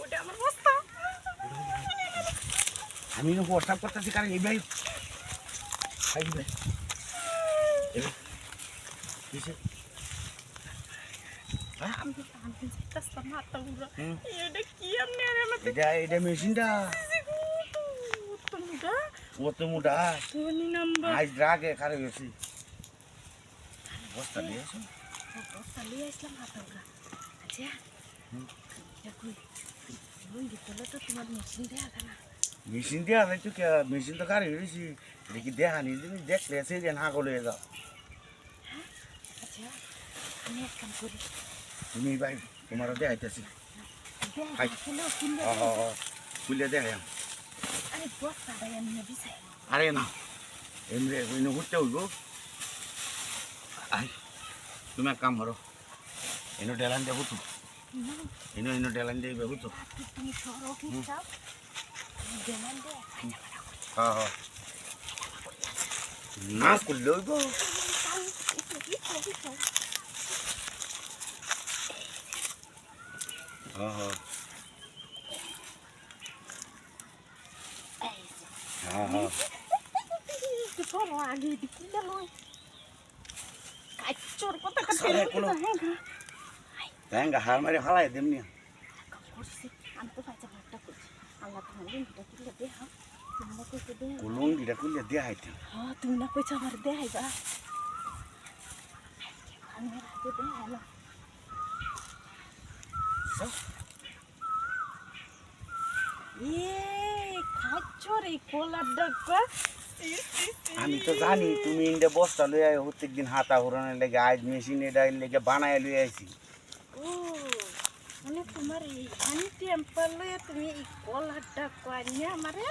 ওটা আমার বস্তা। আমি হোয়াটসঅ্যাপ করতেছি কারণ এই ভাই ভাই ভাই। নাম্বার আজ রাগে খারাপ গেছি বস্তা দিয়েছ? নিয়ে আসলাম উড়া আচ্ছা। দেখুন লুঙ্গি তোলে তো তোমার মেশিন না তো মেশিন তো গেছি দেখি দেখানি তুমি দেখলে সেই যে না গলে যাও। তুমি ভাই, তোমারও দেখাইতেছি দেখ খুলে দেখাই না আরে না। এমনি ঘুরতে হইব। আই তুমি এক কাম করো। এনে ডেলান দেবো তো এনে এনে ডেলান দিয়ে বেবো তো তুমি সরো কি চাও দেমান দে হ্যাঁ। হ্যাঁ না সরে কোনো। কথা ব্যাঙ্গা হার মারি হালাই দেমনি করছি আমি তো পাইছে ভাতটা করছি আল্লাহ তোমার লিঙ্কটা তুলে দে হ্যাঁ তুমি না কইতে দে কুলুন গিটা খুললে দিয়ে হাইতে হ্যাঁ তুমি না কইছে আমার দে আইবা আমি রাতে দে আইলা এ খাচ্চর এই কোলার ডাক্কা আমি তো জানি তুমি ইন্ডে বস্তা লই আই প্রত্যেক দিন হাতা ঘোরানোর লেগে আজ মেশিন এটা লেগে বানায় লই আইছি মানে তোমার এই আমি টেম্পার লয়ে তুমি এই কোলার ডাক্কা নিয়ে আমারে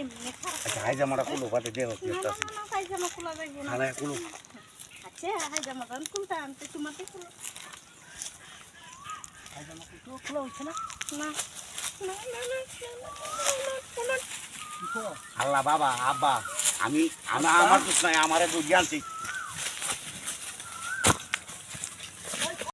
এমনি আচ্ছা হাই জামাটা কুলো পাতে দেহ না না না না পায়জামা খোলা যাইব না খানায় কুলো আচ্ছা পায়জামা গান খুলতে আনতে তোমাকে খুলো পায়জামা তো খোলা হচ্ছে না না না না না না না আল্লাহ বাবা আব্বা আমি আমি আমার আমারে তো জ্ঞানছি